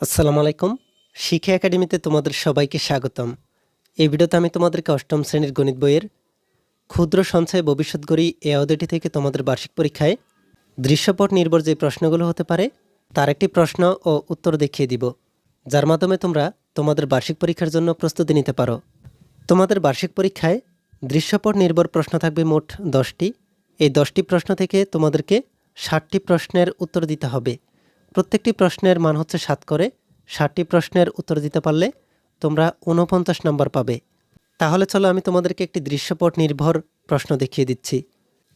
আসসালামু আলাইকুম। শিক্ষা একাডেমিতে তোমাদের সবাইকে স্বাগতম। এই ভিডিওতে আমি তোমাদেরকে অষ্টম শ্রেণির গণিত বইয়ের ক্ষুদ্র সঞ্চয় ভবিষ্যৎ গড়ি এ অধ্যায়টি থেকে তোমাদের বার্ষিক পরীক্ষায় দৃশ্যপট নির্ভর যে প্রশ্নগুলো হতে পারে, তার একটি প্রশ্ন ও উত্তর দেখিয়ে দিব, যার মাধ্যমে তোমরা তোমাদের বার্ষিক পরীক্ষার জন্য প্রস্তুতি নিতে পারো। তোমাদের বার্ষিক পরীক্ষায় দৃশ্যপট নির্ভর প্রশ্ন থাকবে মোট দশটি। এই দশটি প্রশ্ন থেকে তোমাদেরকে ষাটটি প্রশ্নের উত্তর দিতে হবে। প্রত্যেকটি প্রশ্নের মান হচ্ছে সাত করে। ষাটটি প্রশ্নের উত্তর দিতে পারলে তোমরা ঊনপঞ্চাশ নম্বর পাবে। তাহলে চলো আমি তোমাদেরকে একটি দৃশ্যপট নির্ভর প্রশ্ন দেখিয়ে দিচ্ছি।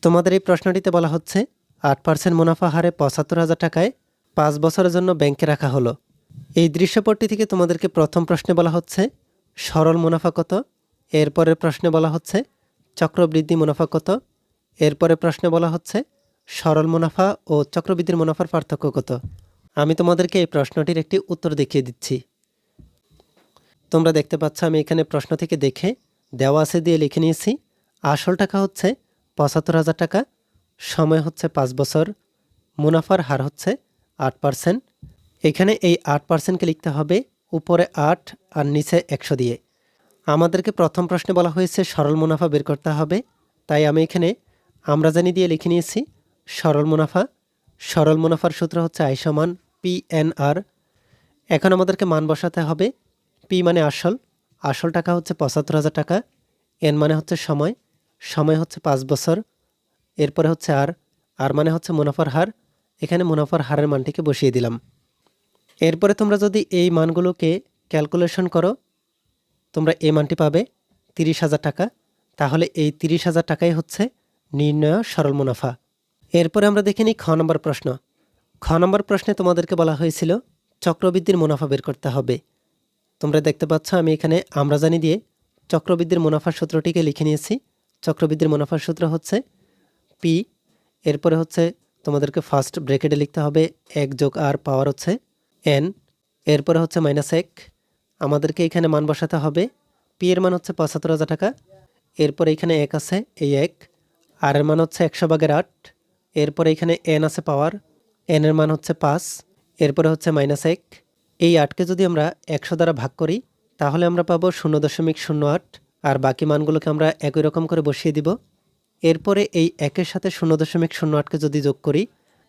তোমাদের এই প্রশ্নটিতে বলা হচ্ছে, আট পার্সেন্ট মুনাফা হারে পঁচাত্তর হাজার টাকায় পাঁচ বছরের জন্য ব্যাংকে রাখা হলো। এই দৃশ্যপটটি থেকে তোমাদেরকে প্রথম প্রশ্নে বলা হচ্ছে, সরল মুনাফা কত? এরপরের প্রশ্নে বলা হচ্ছে, চক্রবৃদ্ধি মুনাফা কত? এরপরে প্রশ্নে বলা হচ্ছে, সরল মুনাফা ও চক্রবৃদ্ধির মুনাফার পার্থক্য কত? আমি তোমাদেরকে এই প্রশ্নটির একটি উত্তর দেখিয়ে দিচ্ছি। তোমরা দেখতে পাচ্ছ, আমি এখানে প্রশ্ন থেকে দেখে দেওয়া আছে দিয়ে লিখে নিয়েছি, আসল টাকা হচ্ছে পঁচাত্তর হাজার টাকা, সময় হচ্ছে পাঁচ বছর, মুনাফার হার হচ্ছে আট পার্সেন্ট। এখানে এই আট পার্সেন্টকে লিখতে হবে উপরে আট আর নিচে একশো দিয়ে। আমাদেরকে প্রথম প্রশ্নে বলা হয়েছে, সরল মুনাফা বের করতে হবে। তাই আমি এখানে আমরা জানি দিয়ে লিখে নিয়েছি, সরল মুনাফা, সরল মুনাফার সূত্র হচ্ছে আই সমান পি এন আর এখন আমাদেরকে মান বসাতে হবে। পি মানে আসল। আসল টাকা হচ্ছে পঁচাত্তর হাজার টাকা। এন মানে হচ্ছে সময়। সময় হচ্ছে পাঁচ বছর। এরপরে হচ্ছে আর আর মানে হচ্ছে মুনাফার হার। এখানে মুনাফার হারের মানটিকে বসিয়ে দিলাম। এরপরে তোমরা যদি এই মানগুলোকে ক্যালকুলেশন করো, তোমরা এই মানটি পাবে তিরিশ হাজার টাকা। তাহলে এই তিরিশ হাজার টাকাই হচ্ছে নির্ণয় সরল মুনাফা। এরপরে আমরা দেখে নিই খ নম্বর প্রশ্ন। খ নম্বর প্রশ্নে তোমাদেরকে বলা হয়েছিল, চক্রবৃদ্ধির মুনাফা বের করতে হবে। তোমরা দেখতে পাচ্ছ, আমি এখানে আমরা জানি দিয়ে চক্রবৃদ্ধির মুনাফার সূত্রটিকে লিখে নিয়েছি। চক্রবৃদ্ধির মুনাফার সূত্র হচ্ছে পি এরপরে হচ্ছে তোমাদেরকে ফার্স্ট ব্রেকেটে লিখতে হবে, এক যোগ আর পাওয়ার হচ্ছে এন এরপরে হচ্ছে মাইনাস এক। আমাদেরকে এখানে মান বসাতে হবে পি এর মান হচ্ছে পঁচাত্তর হাজার টাকা, এরপরে এখানে এক আছে, এই এক। আর এর মান হচ্ছে একশো ভাগের আট, এরপরে এখানে এন আছে পাওয়ার এন এর মান হচ্ছে পাঁচ, এরপরে হচ্ছে মাইনাস এক। এই আটকে যদি আমরা একশো দ্বারা ভাগ করি, তাহলে আমরা পাবো শূন্য দশমিক শূন্য আট, আর বাকি মানগুলোকে আমরা একই রকম করে বসিয়ে দিব। এরপরে এই একের সাথে শূন্য দশমিক শূন্য আটকে যদি যোগ করি,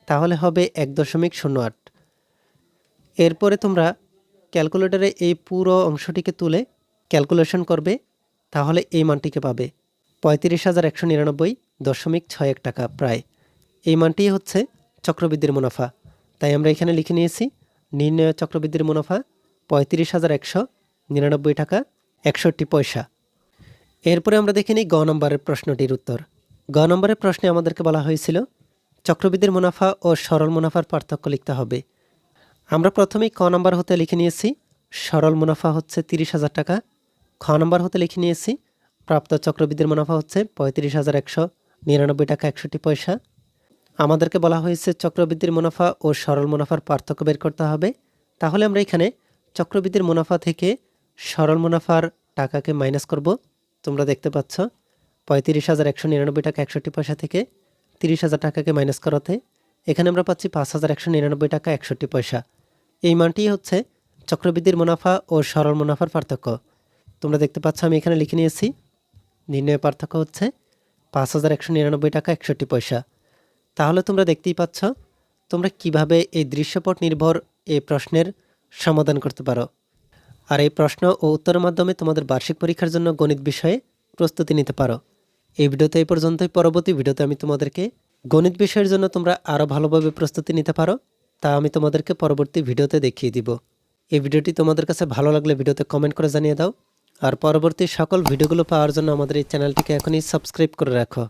তাহলে হবে এক দশমিক শূন্য আট। এরপরে তোমরা ক্যালকুলেটরে এই পুরো অংশটিকে তুলে ক্যালকুলেশন করবে, তাহলে এই মানটিকে পাবে পঁয়ত্রিশ হাজার একশো নিরানব্বই দশমিক ছয় এক টাকা প্রায়। এই মানটি হচ্ছে চক্রবৃদ্ধির মুনাফা। তাই আমরা এখানে লিখে নিয়েছি, নির্ণয় চক্রবৃদ্ধির মুনাফা পঁয়ত্রিশ হাজার একশো নিরানব্বই টাকা, একষট্টি পয়সা। এরপরে আমরা দেখে নিই গ নম্বরের প্রশ্নটির উত্তর। গ নম্বরের প্রশ্নে আমাদেরকে বলা হয়েছিল, চক্রবৃদ্ধির মুনাফা ও সরল মুনাফার পার্থক্য লিখতে হবে। আমরা প্রথমেই ক নম্বর হতে লিখে নিয়েছি, সরল মুনাফা হচ্ছে তিরিশ হাজার টাকা। খ নম্বর হতে লিখে নিয়েছি, প্রাপ্ত চক্রবৃদ্ধির মুনাফা হচ্ছে পঁয়ত্রিশ হাজার একশো নিরানব্বই টাকা, একষট্টি পয়সা। আমাদেরকে বলা হয়েছে চক্রবৃদ্ধির মুনাফা ও সরল মুনাফার পার্থক্য বের করতে হবে। তাহলে আমরা এখানে চক্রবৃদ্ধির মুনাফা থেকে সরল মুনাফার টাকাকে মাইনাস করব। তোমরা দেখতে পাচ্ছ, পঁয়ত্রিশ হাজার একশো নিরানব্বই টাকা একষট্টি পয়সা থেকে তিরিশ হাজার টাকাকে মাইনাস করাতে এখানে আমরা পাচ্ছি পাঁচ হাজার একশো নিরানব্বই টাকা একষট্টি পয়সা। এই মানটি হচ্ছে চক্রবৃদ্ধির মুনাফা ও সরল মুনাফার পার্থক্য। তোমরা দেখতে পাচ্ছ, আমি এখানে লিখে নিয়েছি, নির্ণয় পার্থক্য হচ্ছে পাঁচ হাজার একশো নিরানব্বই টাকা একষট্টি পয়সা। তাহলে তোমরা দেখতেই পাচ্ছ, তোমরা কীভাবে এই দৃশ্যপট নির্ভর এই প্রশ্নের সমাধান করতে পারো। আর এই প্রশ্ন ও উত্তরের মাধ্যমে তোমাদের বার্ষিক পরীক্ষার জন্য গণিত বিষয়ে প্রস্তুতি নিতে পারো। এই ভিডিওতে এই পর্যন্তই। পরবর্তী ভিডিওতে আমি তোমাদেরকে গণিত বিষয়ের জন্য তোমরা আরও ভালোভাবে প্রস্তুতি নিতে পারো, তা আমি তোমাদেরকে পরবর্তী ভিডিওতে দেখিয়ে দিব। এই ভিডিওটি তোমাদের কাছে ভালো লাগলে ভিডিওতে কমেন্ট করে জানিয়ে দাও। আর পরবর্তী সকল ভিডিওগুলো পাওয়ার জন্য আমাদের এই চ্যানেলটিকে এখনই সাবস্ক্রাইব করে রাখো।